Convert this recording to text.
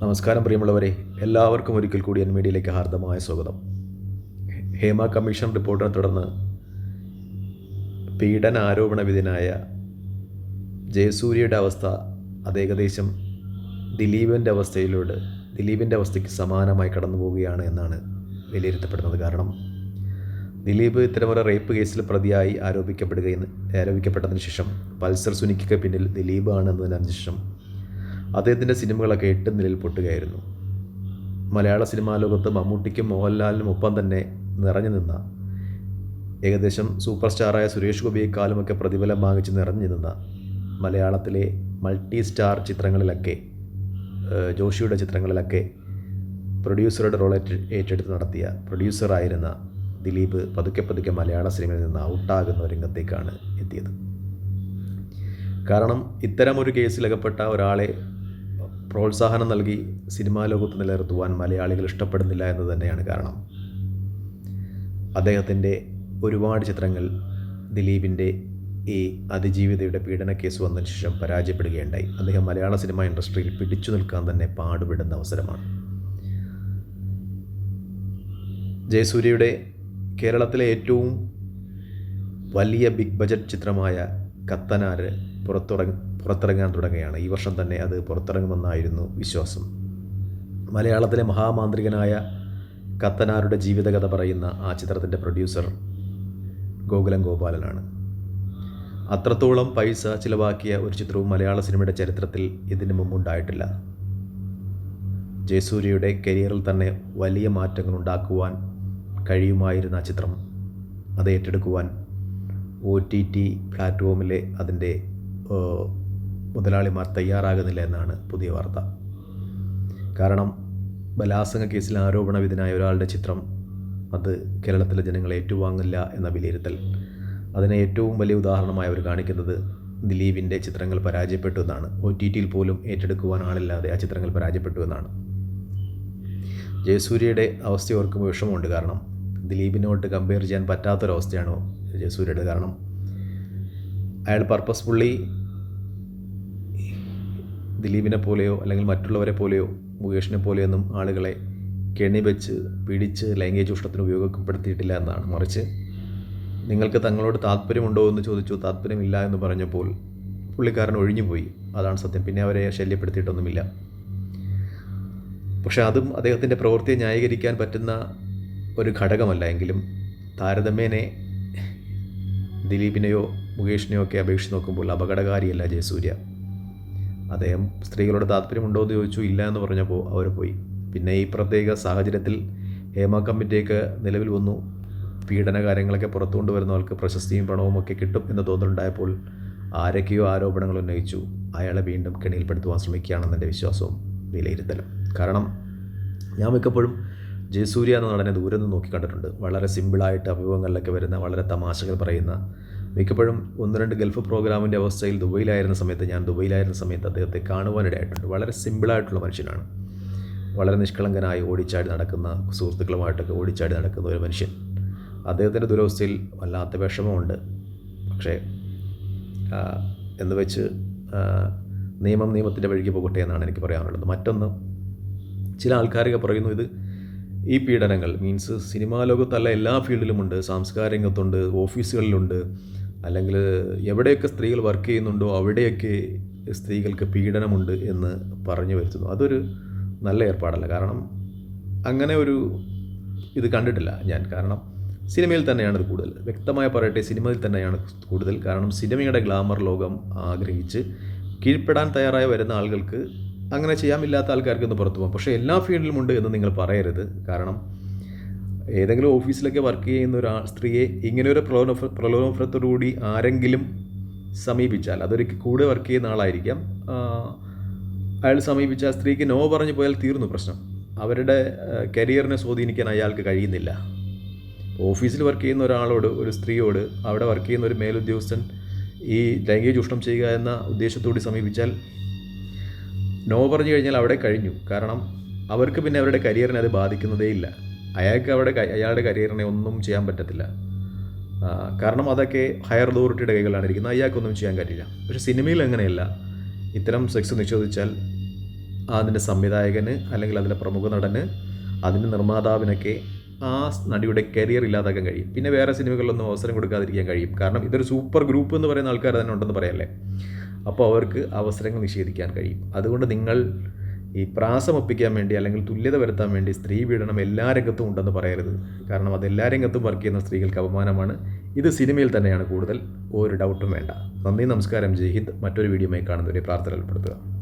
നമസ്കാരം പ്രിയമുള്ളവരെ എല്ലാവർക്കും ഒരിക്കൽ കൂടി എൻ മീഡിയയിലേക്ക് ഹാർദമായ സ്വാഗതം. ഹേമ കമ്മീഷൻ റിപ്പോർട്ടിനെ തുടർന്ന് പീഡന ആരോപണ വിധേയനായ ജയസൂര്യയുടെ അവസ്ഥ അത് ഏകദേശം ദിലീപിന്റെ അവസ്ഥയിലൂടെ ദിലീപിന്റെ അവസ്ഥയ്ക്ക് സമാനമായി കടന്നു പോവുകയാണ് എന്നാണ് വിലയിരുത്തപ്പെടുന്നത്. കാരണം ദിലീപ് ഇത്തരമൊരു റേപ്പ് കേസിൽ പ്രതിയായി ആരോപിക്കപ്പെടുകയെന്ന് ആരോപിക്കപ്പെട്ടതിന് ശേഷം പൾസർ സുനിക്ക് പിന്നിൽ ദിലീപാണ് എന്നതിന് ശേഷം അദ്ദേഹത്തിന്റെ സിനിമകളൊക്കെ എട്ട് നിലയിൽ പൊട്ടുകയായിരുന്നു. മലയാള സിനിമാ ലോകത്ത് മമ്മൂട്ടിക്കും മോഹൻലാലിനും ഒപ്പം തന്നെ നിറഞ്ഞു നിന്ന ഏകദേശം സൂപ്പർ സ്റ്റാറായ സുരേഷ് ഗോപിയെക്കാളുമൊക്കെ പ്രതിഫലം വാങ്ങിച്ച് നിറഞ്ഞു നിന്ന മലയാളത്തിലെ മൾട്ടി സ്റ്റാർ ചിത്രങ്ങളിലൊക്കെ ജോഷിയുടെ ചിത്രങ്ങളിലൊക്കെ പ്രൊഡ്യൂസറുടെ റോൾ ഏറ്റ- ഏറ്റെടുത്ത് നടത്തിയ പ്രൊഡ്യൂസറായിരുന്ന ദിലീപ് പതുക്കെ പതുക്കെ മലയാള സിനിമയിൽ നിന്ന് ഔട്ടാകുന്ന രംഗത്തേക്കാണ് എത്തിയത്. കാരണം ഇത്തരം ഇത്തരമൊരു കേസിലകപ്പെട്ട ഒരാളെ പ്രോത്സാഹനം നൽകി സിനിമാ ലോകത്ത് നിലനിർത്തുവാൻ മലയാളികൾ ഇഷ്ടപ്പെടുന്നില്ല എന്ന് തന്നെയാണ് കാരണം. അദ്ദേഹത്തിന്റെ ഒരുപാട് ചിത്രങ്ങൾ ദിലീപിന്റെ ഈ അതിജീവിതയുടെ പീഡന കേസ് വന്നതിന് ശേഷം പരാജയപ്പെടുകയുണ്ടായി. അദ്ദേഹം മലയാള സിനിമ ഇൻഡസ്ട്രിയിൽ പിടിച്ചു നിൽക്കാൻ തന്നെ പാടുപെടുന്ന അവസരമാണ്. ജയസൂര്യയുടെ കേരളത്തിലെ ഏറ്റവും വലിയ ബിഗ് ബജറ്റ് ചിത്രമായ കത്തനാര് പുറത്തിറങ്ങ പുറത്തിറങ്ങാൻ തുടങ്ങുകയാണ്. ഈ വർഷം തന്നെ അത് പുറത്തിറങ്ങുമെന്നായിരുന്നു വിശ്വാസം. മലയാളത്തിലെ മഹാമാന്ത്രികനായ കത്തനാരുടെ ജീവിതകഥ പറയുന്ന ആ ചിത്രത്തിന്റെ പ്രൊഡ്യൂസർ ഗോകുലം ഗോപാലനാണ്. അത്രത്തോളം പൈസ ചിലവാക്കിയ ഒരു ചിത്രവും മലയാള സിനിമയുടെ ചരിത്രത്തിൽ ഇതിനു മുമ്പുണ്ടായിട്ടില്ല. ജയസൂര്യയുടെ കരിയറിൽ തന്നെ വലിയ മാറ്റങ്ങൾ ഉണ്ടാക്കുവാൻ കഴിയുമായിരുന്ന ആ ചിത്രം അത് ഏറ്റെടുക്കുവാൻ ഒ ടി ടി പ്ലാറ്റ്ഫോമിലെ അതിന്റെ മുതലാളിമാർ തയ്യാറാകുന്നില്ല എന്നാണ് പുതിയ വാർത്ത. കാരണം ബലാത്സംഗ കേസിൽ ആരോപണ വിധനായ ഒരാളുടെ ചിത്രം അത് കേരളത്തിലെ ജനങ്ങളെ ഏറ്റുവാങ്ങില്ല എന്ന വിലയിരുത്തൽ. അതിനെ ഏറ്റവും വലിയ ഉദാഹരണമായി അവർ കാണിക്കുന്നത് ദിലീപിന്റെ ചിത്രങ്ങൾ പരാജയപ്പെട്ടു എന്നാണ്. ഒ ടി ടിയിൽ പോലും ഏറ്റെടുക്കുവാൻ ആളില്ലാതെ ആ ചിത്രങ്ങൾ പരാജയപ്പെട്ടു എന്നാണ്. ജയസൂര്യയുടെ അവസ്ഥ ഓർക്കുമ്പോൾ വിഷമമുണ്ട്. കാരണം ദിലീപിനോട്ട് കമ്പയർ ചെയ്യാൻ പറ്റാത്തൊരവസ്ഥയാണ് ജയസൂര്യയുടെ കാരണം. അയാൾ പർപ്പസ്ഫുള്ളി ദിലീപിനെ പോലെയോ അല്ലെങ്കിൽ മറ്റുള്ളവരെ പോലെയോ മുകേഷിനെ പോലെയൊന്നും ആളുകളെ കെണി വെച്ച് പിടിച്ച് ലൈംഗിക ചൂഷണത്തിന് ഉപയോഗപ്പെടുത്തിയിട്ടില്ല എന്നാണ്. മറിച്ച് നിങ്ങൾക്ക് തങ്ങളോട് താല്പര്യമുണ്ടോ എന്ന് ചോദിച്ചു താല്പര്യമില്ല എന്ന് പറഞ്ഞപ്പോൾ പുള്ളിക്കാരൻ ഒഴിഞ്ഞുപോയി. അതാണ് സത്യം. പിന്നെ അവരെ ശല്യപ്പെടുത്തിയിട്ടൊന്നുമില്ല. പക്ഷേ അതും അദ്ദേഹത്തിന്റെ പ്രവൃത്തിയെ ന്യായീകരിക്കാൻ പറ്റുന്ന ഒരു ഘടകമല്ല. എങ്കിലും താരതമ്യേനെ ദിലീപിനെയോ മുകേഷിനെയോ ഒക്കെ അപേക്ഷിച്ച് നോക്കുമ്പോൾ അപകടകാരിയല്ല ജയസൂര്യ. അദ്ദേഹം സ്ത്രീകളോട് താല്പര്യമുണ്ടോ എന്ന് ചോദിച്ചു ഇല്ല എന്ന് പറഞ്ഞപ്പോൾ അവർ പോയി. പിന്നെ ഈ പ്രത്യേക സാഹചര്യത്തിൽ ഹേമ കമ്മിറ്റിയൊക്കെ നിലവിൽ വന്നു. പീഡന കാര്യങ്ങളൊക്കെ പുറത്തു കൊണ്ടുവരുന്നവർക്ക് പ്രശസ്തിയും പണവും ഒക്കെ കിട്ടും എന്ന് തോന്നലുണ്ടായപ്പോൾ ആരൊക്കെയോ ആരോപണങ്ങൾ ഉന്നയിച്ചു. അയാളെ വീണ്ടും കെണിയിൽപ്പെടുത്തുവാൻ ശ്രമിക്കുകയാണെന്നെന്റെ വിശ്വാസവും വിലയിരുത്തലും. കാരണം ഞാൻ മിക്കപ്പോഴും ജയസൂര്യ എന്ന നടനെ ദൂരെ നിന്ന് നോക്കി കണ്ടിട്ടുണ്ട്. വളരെ സിമ്പിളായിട്ട് അഭിമുഖങ്ങളിലൊക്കെ വരുന്ന വളരെ തമാശകൾ പറയുന്ന. മിക്കപ്പോഴും ഒന്ന് രണ്ട് ഗൾഫ് പ്രോഗ്രാമിന്റെ അവസ്ഥയിൽ ദുബൈയിലായിരുന്ന സമയത്ത് ഞാൻ ദുബൈയിലായിരുന്ന സമയത്ത് അദ്ദേഹത്തെ കാണുവാനിടയായിട്ടുണ്ട്. വളരെ സിമ്പിളായിട്ടുള്ള മനുഷ്യനാണ്. വളരെ നിഷ്കളങ്കനായി ഓടിച്ചാടി നടക്കുന്ന സുഹൃത്തുക്കളുമായിട്ടൊക്കെ ഓടിച്ചാടി നടക്കുന്ന ഒരു മനുഷ്യൻ. അദ്ദേഹത്തിന്റെ ദുരവസ്ഥയിൽ വല്ലാത്ത വിഷമമുണ്ട്. പക്ഷേ എന്ന് വെച്ച് നിയമം നിയമത്തിന്റെ വഴിക്ക് പോകട്ടെ എന്നാണ് എനിക്ക് പറയാനുള്ളത്. മറ്റൊന്ന് ചില ആൾക്കാരൊക്കെ പറയുന്നു ഇത് ഈ പീഡനങ്ങൾ മീൻസ് സിനിമാ ലോകത്തല്ല എല്ലാ ഫീൽഡിലുമുണ്ട്. സാംസ്കാരിക രംഗത്തുണ്ട് ഓഫീസുകളിലുണ്ട്. അല്ലെങ്കിൽ എവിടെയൊക്കെ സ്ത്രീകൾ വർക്ക് ചെയ്യുന്നുണ്ടോ അവിടെയൊക്കെ സ്ത്രീകൾക്ക് പീഡനമുണ്ട് എന്ന് പറഞ്ഞു വരുത്തുന്നു. അതൊരു നല്ല ഏർപ്പാടല്ല. കാരണം അങ്ങനെ ഒരു ഇത് കണ്ടിട്ടില്ല ഞാൻ. കാരണം സിനിമയിൽ തന്നെയാണ് ഇത് കൂടുതൽ. വ്യക്തമായി പറയട്ടെ സിനിമയിൽ തന്നെയാണ് കൂടുതൽ. കാരണം സിനിമയുടെ ഗ്ലാമർ ലോകം ആഗ്രഹിച്ച് കീഴ്പ്പെടാൻ തയ്യാറായി വരുന്ന ആളുകൾക്ക് അങ്ങനെ ചെയ്യാമില്ലാത്ത ആൾക്കാർക്ക് ഒന്ന് പുറത്തു പോകാം. പക്ഷേ എല്ലാ ഫീൽഡിലും ഉണ്ട് എന്ന് നിങ്ങൾ പറയരുത്. കാരണം ഏതെങ്കിലും ഓഫീസിലൊക്കെ വർക്ക് ചെയ്യുന്ന ഒരു സ്ത്രീയെ ഇങ്ങനെ ഒരു പ്രലോഭ പ്രലോഭനത്തോടുകൂടി ആരെങ്കിലും സമീപിച്ചാൽ അതൊരു കൂടെ വർക്ക് ചെയ്യുന്ന ആളായിരിക്കാം അയാൾ സമീപിച്ച ആ സ്ത്രീക്ക് നോ പറഞ്ഞു പോയാൽ തീർന്നു പ്രശ്നം. അവരുടെ കരിയറിനെ സ്വാധീനിക്കാൻ അയാൾക്ക് കഴിയുന്നില്ല. ഓഫീസിൽ വർക്ക് ചെയ്യുന്ന ഒരാളോട് ഒരു സ്ത്രീയോട് അവിടെ വർക്ക് ചെയ്യുന്ന ഒരു മേലുദ്യോഗസ്ഥൻ ഈ ലൈംഗിക ചൂഷണം ചെയ്യുക എന്ന ഉദ്ദേശത്തോടെ സമീപിച്ചാൽ നോ പറഞ്ഞു കഴിഞ്ഞാൽ അവിടെ കഴിഞ്ഞു. കാരണം അവർക്ക് പിന്നെ അവരുടെ കരിയറിനെ അത് ബാധിക്കുന്നതേ ഇല്ല. അയാൾക്ക് അവിടെ അയാളുടെ കരിയറിനെ ഒന്നും ചെയ്യാൻ പറ്റത്തില്ല. കാരണം അതൊക്കെ ഹയർ അതോറിറ്റിയുടെ കൈകളിലാണ് ഇരിക്കുന്നത്. അയാൾക്കൊന്നും ചെയ്യാൻ കഴിയില്ല. പക്ഷേ സിനിമയിൽ അങ്ങനെയല്ല. ഇത്തരം സെക്സ് നിഷേധിച്ചാൽ അതിന്റെ സംവിധായകന് അല്ലെങ്കിൽ അതിന്റെ പ്രമുഖ നടന് അതിന്റെ നിർമ്മാതാവിനൊക്കെ ആ നടിയുടെ കരിയർ ഇല്ലാതാക്കാൻ കഴിയും. പിന്നെ വേറെ സിനിമകളിലൊന്നും അവസരം കൊടുക്കാതിരിക്കാൻ കഴിയും. കാരണം ഇതൊരു സൂപ്പർ ഗ്രൂപ്പ് എന്ന് പറയുന്ന ആൾക്കാർ തന്നെ ഉണ്ടെന്ന് പറയല്ലേ? അപ്പോൾ അവർക്ക് അവസരങ്ങൾ നിഷേധിക്കാൻ കഴിയും. അതുകൊണ്ട് നിങ്ങൾ ഈ പ്രാസം ഒപ്പിക്കാൻ വേണ്ടി അല്ലെങ്കിൽ തുല്യത വരുത്താൻ വേണ്ടി സ്ത്രീ പീഡനം എല്ലാ രംഗത്തും ഉണ്ടെന്ന് പറയരുത്. കാരണം അത് എല്ലാ രംഗത്തും വർക്ക് ചെയ്യുന്ന സ്ത്രീകൾക്ക് അപമാനമാണ്. ഇത് സിനിമയിൽ തന്നെയാണ് കൂടുതൽ. ഒരു ഡൗട്ടും വേണ്ട. നന്ദി നമസ്കാരം. ജയ് ഹിന്ദ്. മറ്റൊരു വീഡിയോയുമായി കാണുന്നവരെ പ്രാർത്ഥന ഉൾപ്പെടുത്തുക